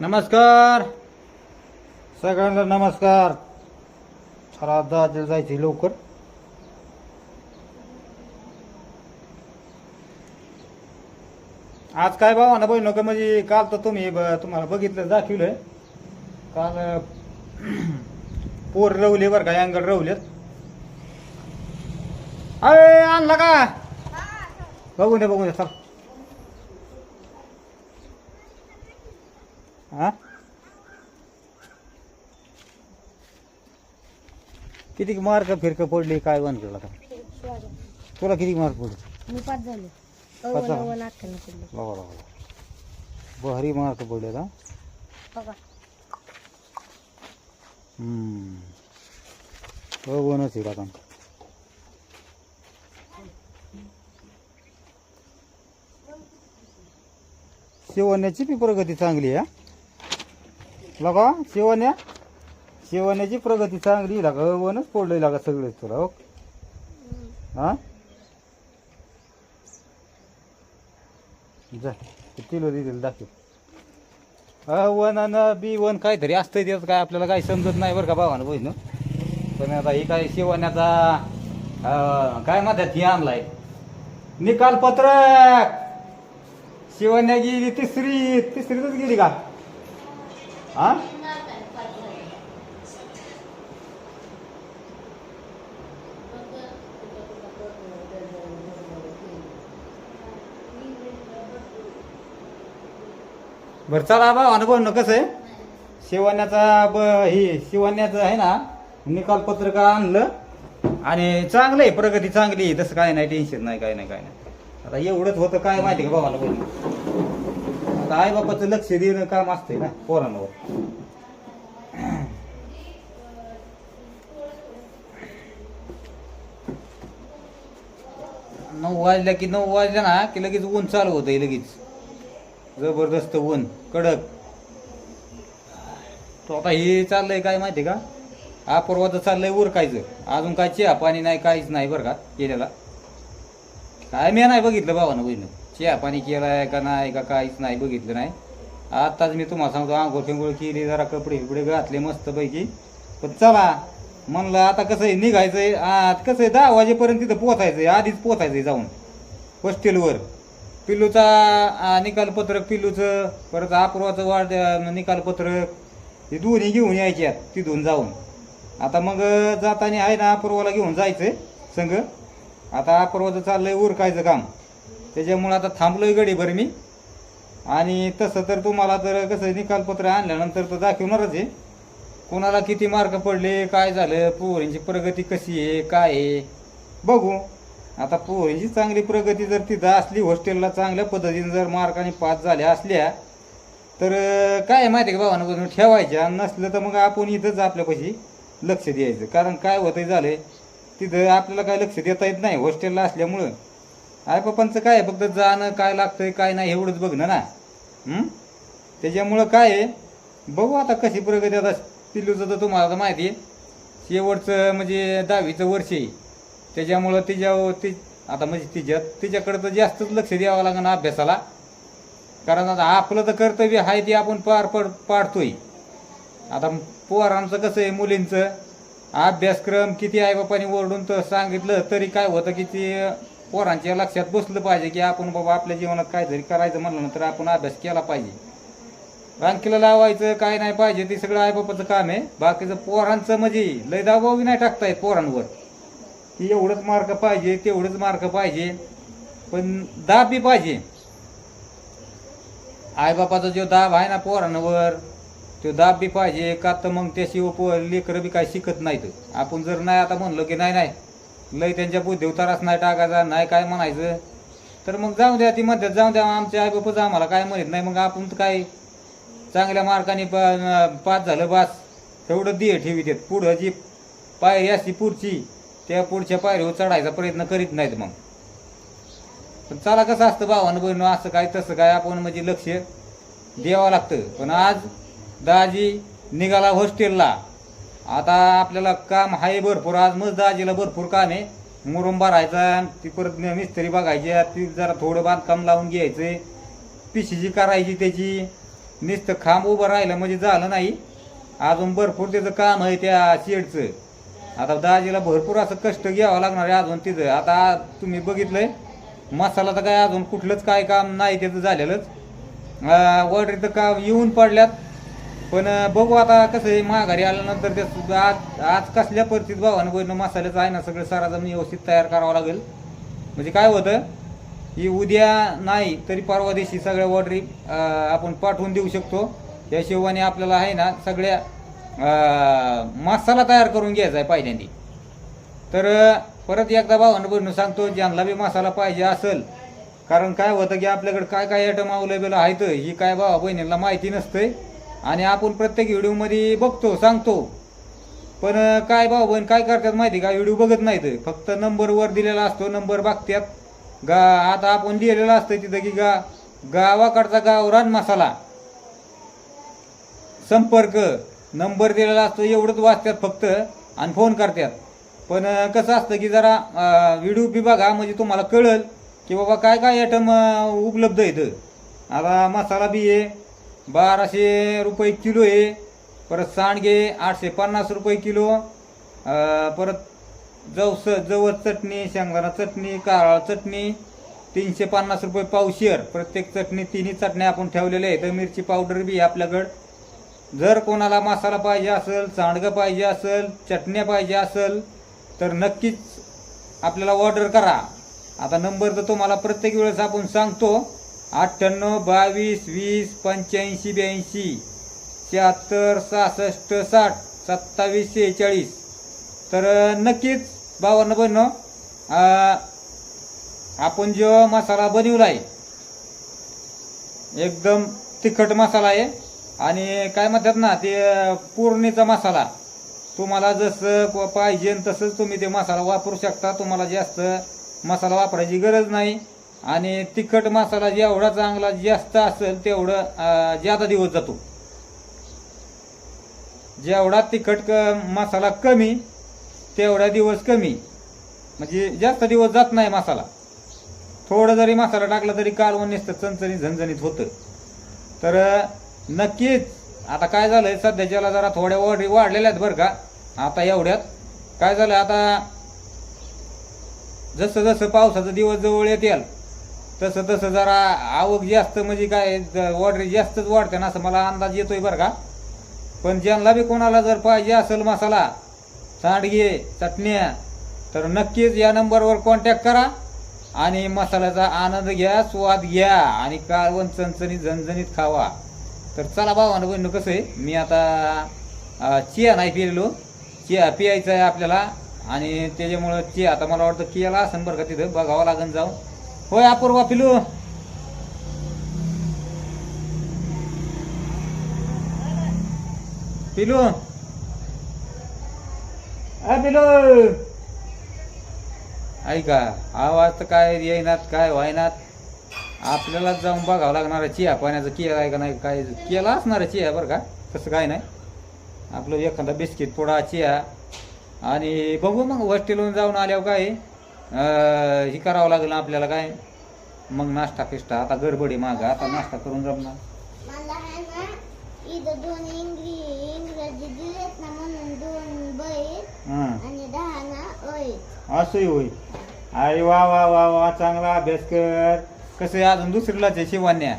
नमस्कार. सगळ्यांना नमस्कार. दादर जायचे लवकर. आज काय भावा ना बहिण का म्हणजे काल तर तुम्ही ब- तुम्हाला बघितलं दाखवलंय. काल पोर रवले बरं का अँगल रवलेत. अरे आणला का? बघून दे बघून दे चल. हा? किती मार्क फिरक पडली काय वन केला का तुला किती मार्क पडले? मी पाच झाले. पाच अव्वल झाले? अव्वल अठ्ठ्याण्णव पडले. बघा बघा भारी मार्क पडले का बघा. बघूनच येईल आता. शिवण्याची बी प्रगती चांगली आहे लगा शिवण्या. शिवण्याची प्रगती चांगली लागा. वनच पडलंय लागा सगळे तुला हो. हा? जा किलो दिलेलं दाखव. हा वन आणि बी वन काहीतरी असतं त्याचं काय आपल्याला काही समजत नाही बरं का भावानं बहिण. पण आता ही काय शिवण्याचा काय म्हणतात ही आणलाय? निकाल पत्रक. शिवण्या गेली तिसरी तिसरीतच गेली का? हा बरं चला बा अनुभव न कसं आहे. शिवण्याचा ब हे शिवण्याचं आहे ना निकाल पत्रक आणलं. आणि चांगलं आहे प्रगती चांगली आहे तसं काय नाही टेन्शन नाही काय नाही काय नाही. आता एवढंच होतं काय माहिती का भावाला बोल आता आई बापाचं लक्ष देणं काम असतंय ना पोरांवर. नऊ वाजल्या की नऊ वाजल्या ना की लगेच ऊन चालू होतंय लगेच. जबरदस्त ऊन कडक. तो आता हे चाललंय काय माहिती का? अपूर्वाचं चाललंय उरकायचं. अजून काय चहा पाणी नाही काहीच नाही बरं का केलेला. काय मी नाही बघितलं भावानं बहिणं. चहा पाणी केलाय का नाही का काहीच नाही बघितलं नाही. आत्ताच मी तुम्हाला सांगतो आंघोळ फिंगोळ केली जरा कपडे फिपडे घातले मस्त पैकी पण चला म्हणलं आता कसं आहे निघायचंय आत कसं आहे दहा वाजेपर्यंत तिथं पोचायचंय आधीच पोचायचंय जाऊन. हॉस्टेलवर. पिल्लूचा निकालपत्रक पिल्लूचं परत अपूर्वाचं वाढ निकालपत्रक हे दोन्ही घेऊन यायचे आहेत तिथून जाऊन. आता मग जाताना आहे ना अपूर्वाला घेऊन जायचंय संघ. आता अपूर्वाचं चाललंय उरकायचं काम. त्याच्यामुळं आता थांबलोय गडी बरं मी. आणि तसं तर तुम्हाला तर कसं निकालपत्र आणल्यानंतर तर दाखवणारच आहे. कोणाला किती मार्क पडले काय झालं पोहरींची प्रगती कशी आहे काय आहे बघू. आता पोहरींची चांगली प्रगती जर तिथं असली हॉस्टेलला चांगल्या पद्धतीने जर मार्काने पास झाल्या असल्या तर काय आहे माहिती आहे का भावानं? ठेवायच्या. नसलं तर मग आपण इथंच आपल्यापाशी लक्ष द्यायचं. कारण काय होतंय झालंय तिथं आपल्याला काय लक्ष देता येत नाही हॉस्टेलला असल्यामुळं. आई पप्पांचं काय आहे? फक्त जाणं काय लागतंय काय नाही एवढंच बघणं ना. त्याच्यामुळं काय आहे? बघू आता कशी प्रगती आता पिल्लूचं तर तुम्हाला आता माहिती आहे. शेवटचं म्हणजे दहावीचं वर्ष आहे. त्याच्यामुळं तिच्यावर ती आता म्हणजे तिच्या तिच्याकडं तर जास्तच लक्ष द्यावं लागेल अभ्यासाला. कारण आता आपलं तर कर्तव्य आहे ते आपण पार पड पाडतोय. आता पोरांचं कसं आहे मुलींचं? अभ्यासक्रम किती आईबापाने ओरडून तर सांगितलं तरी काय होतं की ते पोरांच्या लक्षात बसलं पाहिजे की आपण बाबा आपल्या जीवनात काहीतरी करायचं म्हणलं तर आपण अभ्यास केला पाहिजे. रांकीला लावायचं काय नाही पाहिजे ते सगळं आईबापाचं काम आहे. बाकीचं पोरांचं म्हणजे लय दाबावी नाही टाकता पोरांवर. की एवढंच मार्क पाहिजे तेवढंच मार्क पाहिजे पण दाब बी पाहिजे. आईबापाचा जो दाब आहे ना पोरांवर तो दाब बी पाहिजे. का तर मग त्याशिवाय लेकरं बी काय शिकत नाहीत. आपण जर नाही आता म्हणलं की नाही नाही लय त्यांच्या बुद्धी तारास नाही टाकायचा नाही काय म्हणायचं. तर मग जाऊ द्या ती मध्यात जाऊ द्या आमचे आईबापच आम्हाला काय म्हणत नाही मग आपण तर काय चांगल्या मार्काने प- पास झालं बास. तेवढं दिय ठेवी देत. पुढं जी पायरी असती पुढची त्या पुढच्या पायरीवर चढायचा प्रयत्न करीत नाहीत मग. पण चला कसं असतं भावानं बहिण असं काय तसं काय आपण म्हणजे लक्ष द्यावं लागतं. पण आज दाजी निघाला हॉस्टेलला आता आपल्याला काम आहे भरपूर. आज मग दाजीला भरपूर काम आहे. मुरुंबा भरायचा ती परत मिस्त्री बघायची. ती जरा थोडं बांधकाम लावून घ्यायचं. पिशीची करायची त्याची नुसतं खांब उभं राहिलं म्हणजे झालं नाही. अजून भरपूर त्याचं काम आहे त्या शेडचं. आता दाजीला भरपूर असं कष्ट घ्यावं लागणार आहे अजून तिथं. आता तुम्ही बघितलंय मसाला तर काय अजून कुठलंच काय काम नाही त्याचं झालेलंच. ऑर्डर तर काम येऊन पडल्यात. पण बघू आता कसं आहे माघारी आल्यानंतर ते सुद्धा आज आज कसल्या परिस्थितीत भावानं बहिणं मसाल्याचं आहे ना सगळं साराजण व्यवस्थित तयार करावं लागेल. म्हणजे काय होतं ही उद्या नाही तरी परवा दिवशी सगळ्या ऑर्डरी आपण पाठवून देऊ शकतो. या हिशोबाने आपल्याला आहे ना सगळ्या मसाला तयार करून घ्यायचा आहे पहिल्यांदी. तर परत एकदा भावानं बहिणं सांगतो ज्यांना बी मसाला पाहिजे असेल कारण काय होतं की आपल्याकडे काय काय आयटम अवेलेबल आहेत ही काय भावा बहिणींना माहिती नसते आणि आपण प्रत्येक व्हिडिओमध्ये बघतो सांगतो. पण काय भाऊ बहीण काय करतात माहिती का? व्हिडिओ बघत नाहीत. फक्त नंबरवर दिलेला असतो नंबर बघतात गा आता आपण लिहिलेलं असतं तिथं की गा गावाकडचा गाव रान मसाला. संपर्क. नंबर दिलेला असतो एवढंच वाचतात फक्त आणि फोन करतात. पण कसं असतं की जरा व्हिडिओ बी बघा म्हणजे तुम्हाला कळल की बाबा काय काय आयटम उपलब्ध आहेत. आता मसाला बी आहे. बाराशे रुपये किलो आहे. परत सांडगे आठशे पन्नास रुपये किलो. परत जवस जवस चटणी शेंगदाणा चटणी कारळ चटणी तीनशे पन्नास रुपये पावशेर प्रत्येक चटणी तिन्ही चटण्या आपण ठेवलेल्या आहेत. मिरची पावडर बी आहे आपल्याकडं. जर कोणाला मसाला पाहिजे असेल सांडगं पाहिजे असेल चटण्या पाहिजे असेल तर नक्कीच आपल्याला ऑर्डर करा. आता नंबर तर तुम्हाला प्रत्येक वेळेस आपण सांगतो. अठ्ठ्याण्णव बावीस वीस पंच्याऐंशी ब्याऐंशी शहात्तर सहासष्ट साठ सत्तावीस सेहेचाळीस तर नक्कीच बावन्न बहिणं आपण जो मसाला बनवला आहे एकदम तिखट मसाला आहे. आणि काय म्हणतात ना ते पुरणीचा पूर्णीचा मसाला. तुम्हाला जसं पाहिजे तसंच तुम्ही ते मसाला वापरू शकता. तुम्हाला जास्त मसाला वापरायची गरज नाही. आणि तिखट मसाला जेवढा चांगला जास्त असेल तेवढं ज्यादा जादा दिवस जातो. जेवढा तिखट क- मसाला कमी तेवढा दिवस कमी. म्हणजे जास्त दिवस जात नाही मसाला. थोडं जरी मसाला टाकला तरी कालवण नसतं चणचणीत झणझणीत होतं. तर नक्कीच आता काय झालंय सध्याच्याला जरा थोड्या ऑर्डरी वाढलेल्या आहेत बरं का. आता एवढ्यात काय झालं आता जसं जसं पावसाचा दिवस जवळ येतील तसं तसं जरा आवक जास्त म्हणजे काय ऑर्डर जास्तच वाढते ना असं मला अंदाज येतोय बरं का. पण ज्यांना बी कोणाला जर पाहिजे असेल मसाला सांडगे चटण्या तर नक्कीच या नंबरवर कॉन्टॅक्ट करा आणि मसाल्याचा आनंद घ्या स्वाद घ्या आणि काळवण चणचणीत झणझणीत खावा. तर चला भावानं बहिण कसं आहे? मी आता चिया नाही पिलेलो. चिया पियायचा आहे आपल्याला आणि त्याच्यामुळं चिया आता मला वाटतं कियाला असेल बरं का तिथं? बघावं लागेल जाऊन. होय अपूर्वा पिलू. पिलू. अ पिलू. ऐका आवाज तर काय येईनात काय व्हायनात? आपल्याला जाऊन बघावं लागणार आहे चिया पाण्याचं. किया आहे का नाही काय केला असणार आहे चिया बरं का? तसं काय नाही. आपलं एखादा बिस्किट पोडा चिया. आणि बघू मग हॉस्टेलहून जाऊन आल्यावर काय? हे करावं लागेल आपल्याला काय? मग नाश्ता फिष्टा. आता गडबडी माग. आता नाश्ता करून जमणार. मला आहे ना इथं दोन इंग्री इंग्रजी दिलेत ना म्हणून दोन बैल हां. आणि दहा ना ओय. असंही होय. अरे वा वा वा वा चांगला अभ्यास कर. कसं आहे अजून दुसरीलाच आहे शिवान्या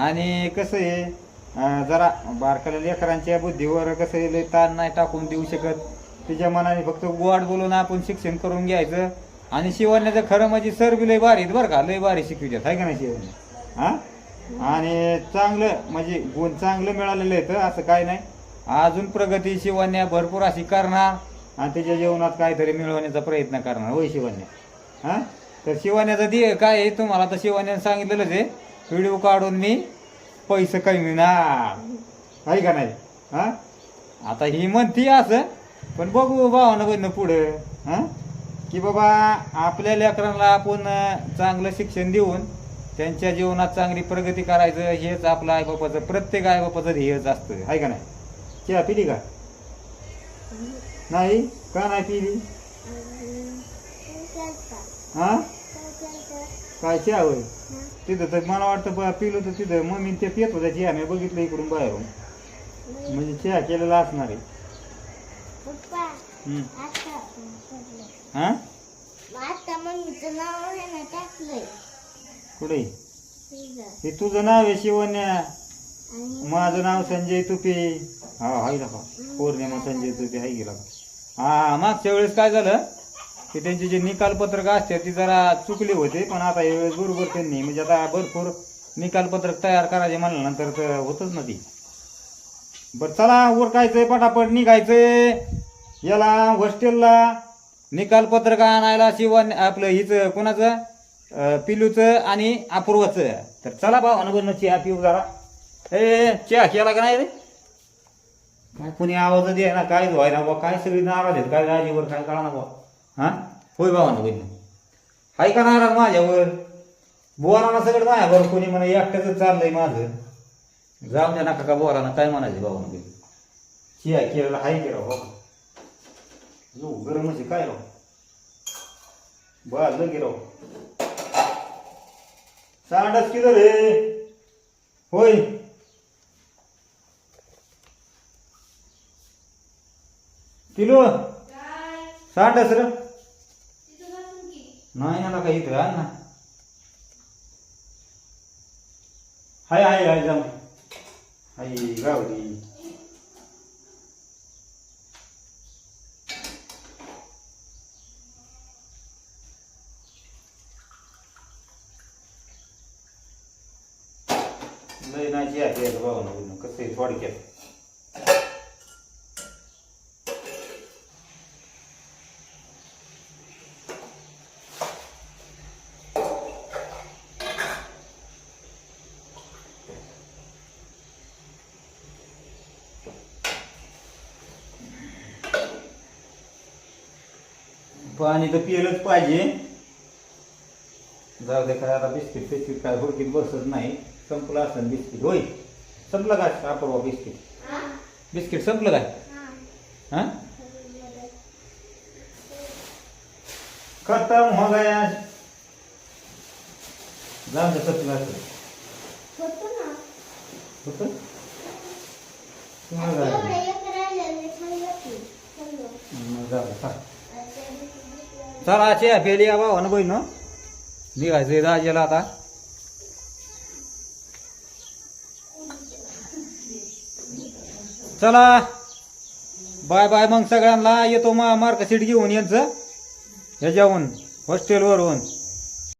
आणि कसं आहे अं, जरा बारकाल्या लेकरांच्या बुद्धीवर कसं आहे लय ताण नाही टाकून देऊ शकत. तिच्या मनाने फक्त गोड बोलून आपण शिक्षण करून घ्यायचं. आणि शिवण्याचं खरं म्हणजे सर बी लय भारी आहेत बरं का लय भारी शिकवितात आहे का नाही शिवण्या? हा? आणि चांगलं म्हणजे गुण चांगलं मिळालेलं आहे तर असं काय नाही. अजून प्रगती शिवण्या भरपूर अशी करणार आणि त्याच्या जीवनात काहीतरी मिळवण्याचा प्रयत्न करणार होय शिवण्या? हा? तर शिवण्याचं दे काय आहे? तुम्हाला तर शिवण्याने सांगितलेलंच आहे. व्हिडिओ काढून मी पैसे कमविणार. आहे का नाही? हा? आता ही म्हणती असं पण बघू भावानं बघणं पुढं. हा? की बाबा आपल्या लेकरांना आपण चांगलं शिक्षण देऊन त्यांच्या जीवनात चांगली प्रगती करायचं हेच आपलं आईबापाचं प्रत्येक आईबापाचं ध्येयच असतं. आहे का नाही? चहा पिली का? नाही? का नाही पिली? हा? काय चहा होय? तिथं तर मला वाटतं पिलो तर तिथं. मम्मी ते पित होत्या चहा. मी बघितलं इकडून बाहेरून. म्हणजे चहा केलेला असणार आहे पप्पा हम्म. आता पडलं. हा? कुठे? तुझं हे तुझं नाव आहे शिवण्या. माझं नाव संजय तुपे. हा हाय का पौर्णिमा संजय तुपे हाय गेला हा मागच्या वेळेस काय झालं? की त्यांचे जे निकालपत्रक असते ती जरा चुकली होते पण आता यावेळेस बरोबर त्यांनी म्हणजे आता भरपूर निकालपत्रक तयार करायचे म्हणल्यानंतर तर होतच ना ती. बरं चला उरकायचंय पटापट निघायचंय. याला हॉस्टेलला निकालपत्रक आणायला शिवाने आपलं हिचं कोणाचं? पिलूचं आणि अपूर्वाचं. तर चला भावानं अनुभव चहा पिऊ जरा. ए चहा केला का नाही रे? काय कोणी आवाज दे ना काय व्हायला बा काय सगळी नाराज आहेत काय गाडीवर काय कळा ना बा हा? होय भावानं बहिण हाय का नाराज माझ्यावर? बोराना सगळं माझ्यावर कोणी म्हणा एकट्याच चाललंय माझं. जाऊ द्या नका का बोराना काय म्हणायचे भावानं बहिण चिया केलेला हाय केला बाबा जो गरम म्हणजे काय राव बर लगे राव सांडच किलो रे होय किलो सांडच रे नाही ना काही इथं आण ना हाय हाय हाय जाऊ हाय गावडी लय नाची आहे बाबा ना कसं आहे थोडक्यात. पाणी तर पिलंच पाहिजे. जाऊ दे काय आता बिस्किट बिस्किट काय हुडकीत बसत नाही. संपलं असं बिस्किट. होय. संपलं काय अपूर्वा बिस्किट? बिस्किट संपलं काय हा? खतम हो गया. जाऊ दे संपलं असं होतो मग जाऊ दे चला. चे पेली या भावा ना बहीण निघायचं दाजेला आता. चला. बाय बाय मग सगळ्यांना. येतो मा मार्कशीट घेऊन यांचं. ह्याच्याहून हॉस्टेलवरून